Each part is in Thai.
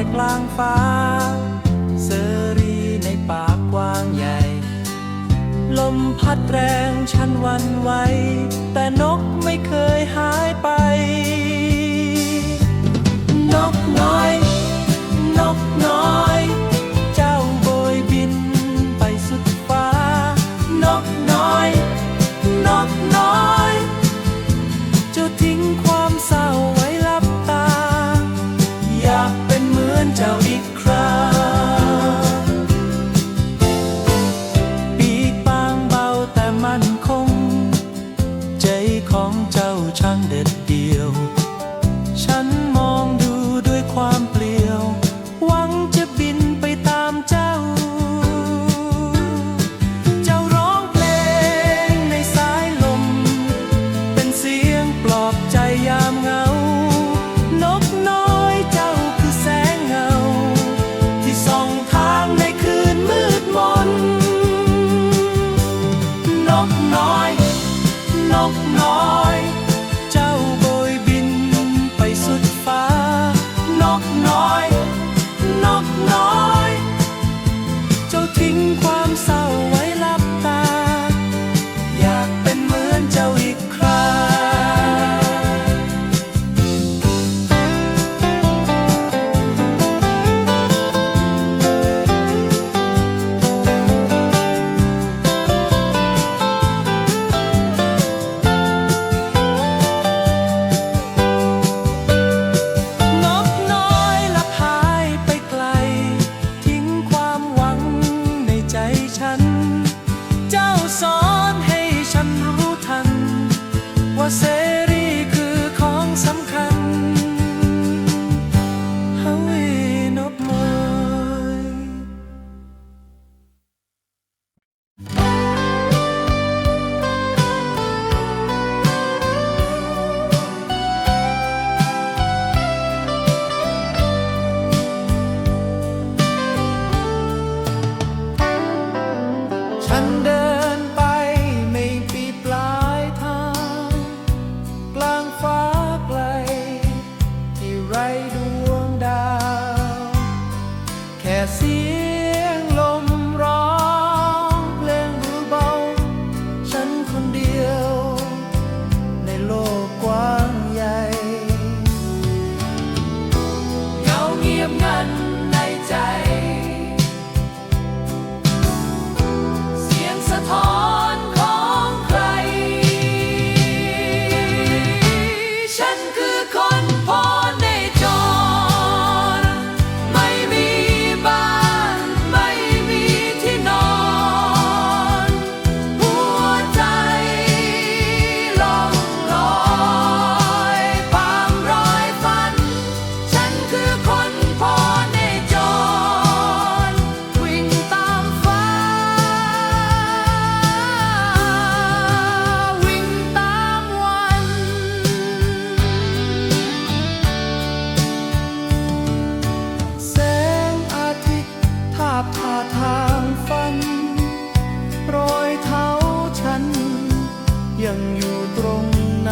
อยกลางฟ้า เสรีในปากกว้างใหญ่ ลมพัดแรงฉันวันไวแต่นกไม่เคยหายไป นกน้อย นกน้อย เจ้าโบยบินไปสุดฟ้า นกน้อย นกน้อย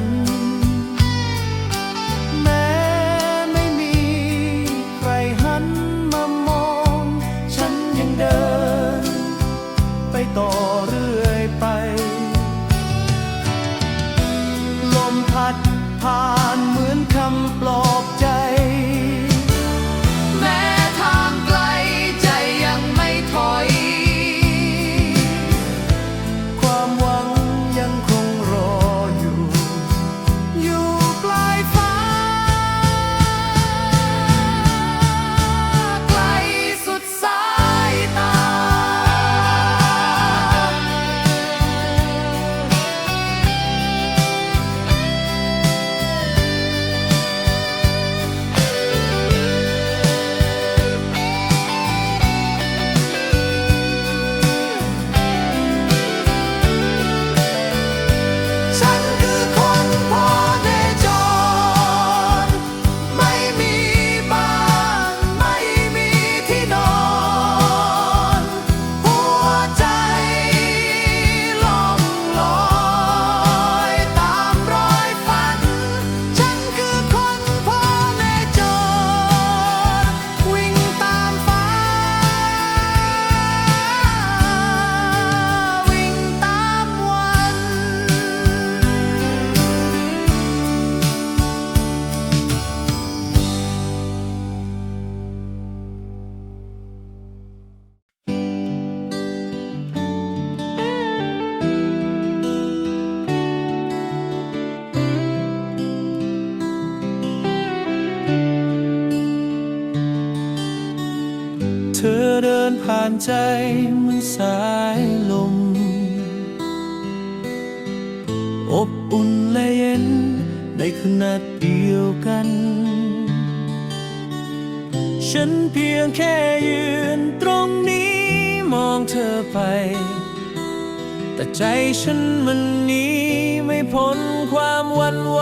นั้น ผ่านใจมันสายลม อบอุ่นและเย็นในขณะเดียวกัน ฉันเพียงแค่ยืนตรงนี้มองเธอไป แต่ใจฉันมันนี้ไม่พ้นความวันไหว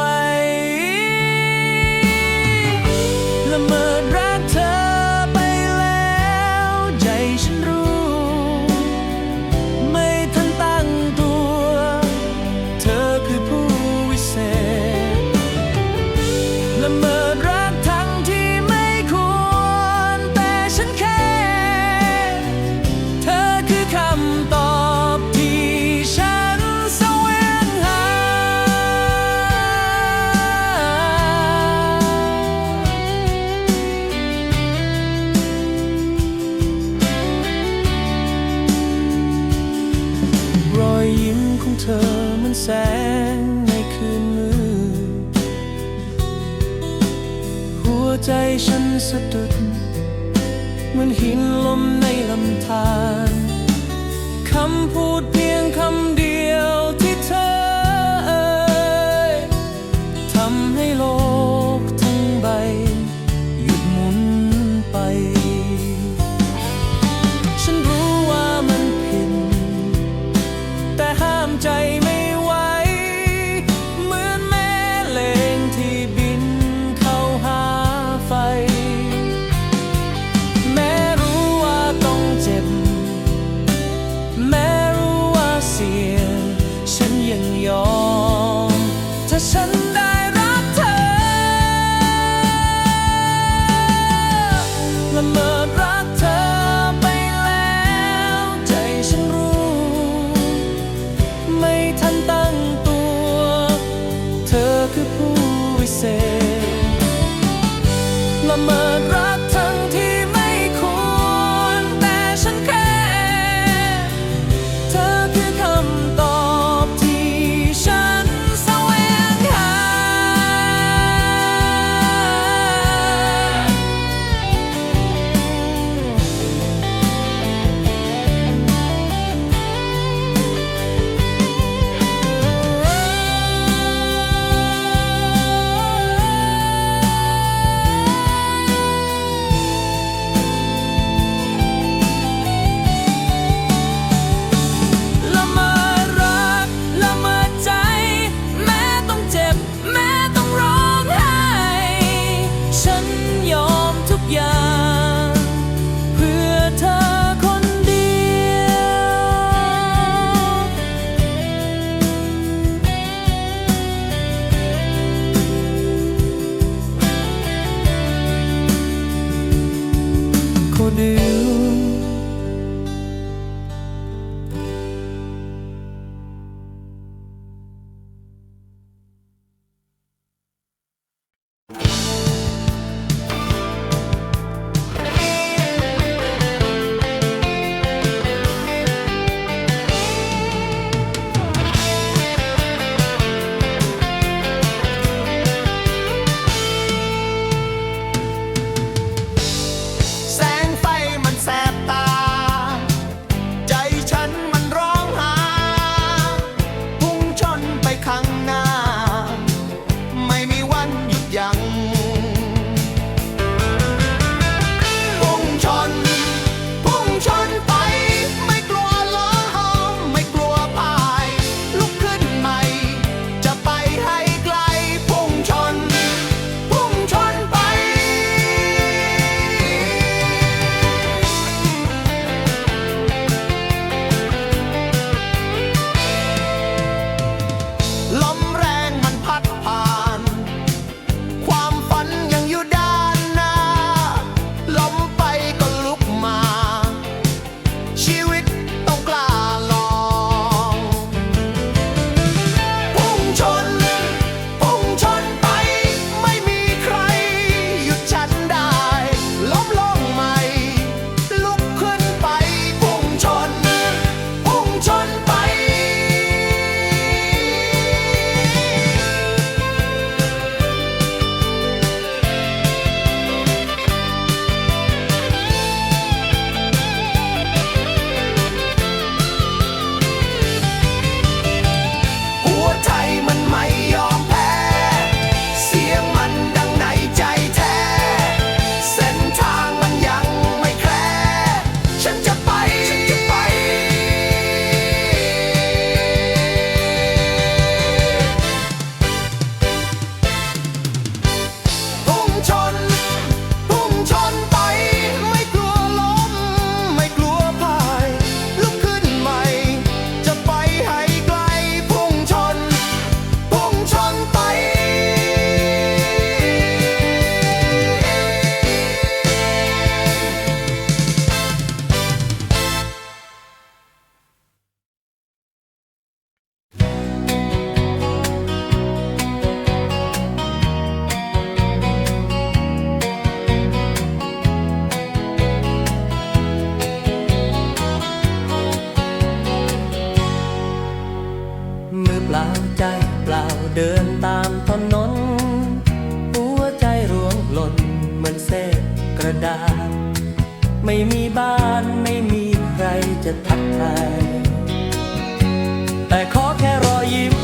แต่ขอแค่รอยยิ้ม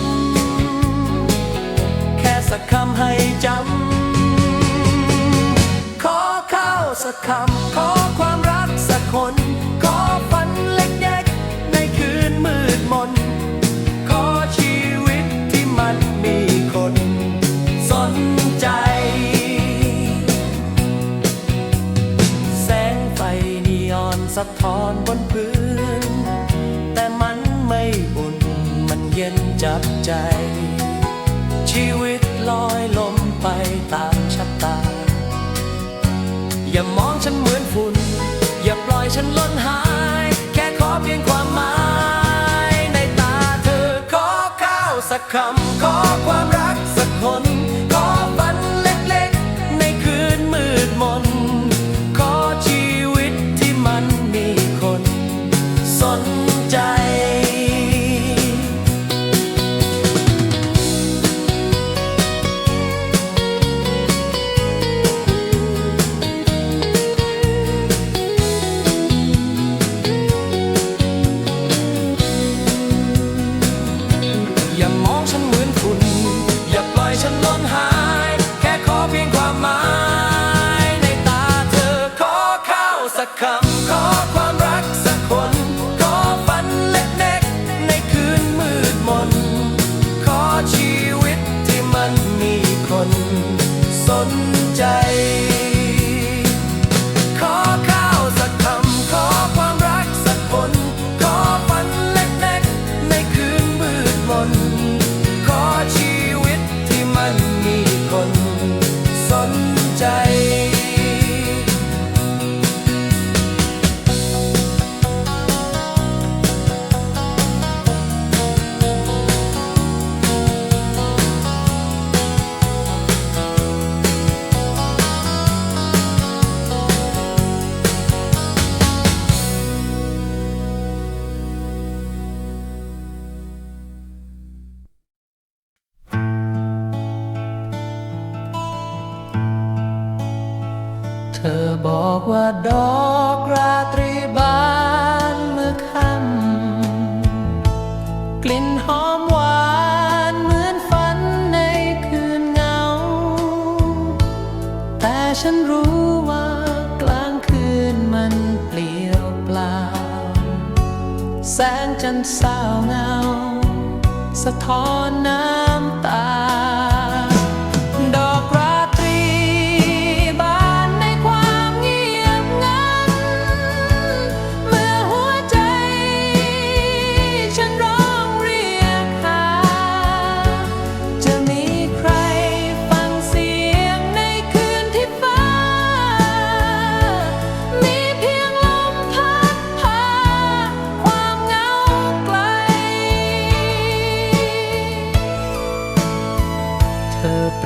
แค่สักคำให้จำ ขอข้าวสักคำ ขอความรักสักคน ขอฝันเล็กๆ ในคืนมืดมน ขอชีวิตที่มันมีคน สนใจ แสงไฟนีออนสะท้อนบน นเย็นจับใจ ชีวิตลอยลมไปตามชะตา อย่ามองฉันเหมือนฝุ่น อย่าปล่อยฉันล้นหาย ใจ บอกว่าดอกราตรีบานเมื่อค่ำกลิ่นหอมหวานเหมือนฝันในคืนเงา แต่ฉันรู้ว่ากลางคืนมันเปลี่ยวเปล่า แสงจันทร์เศร้าเงา สะท้อนน้ำ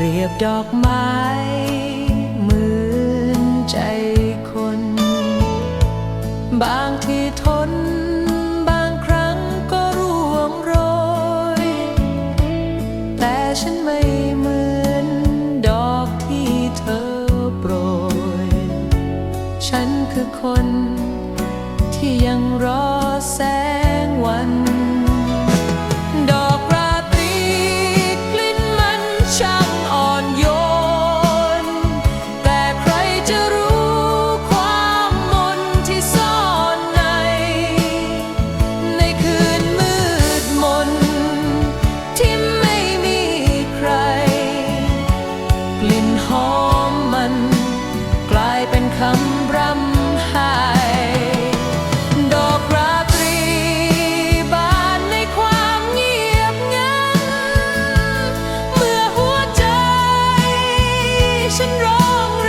รียบดอกไม้เหมือนใจคน บางที 身容。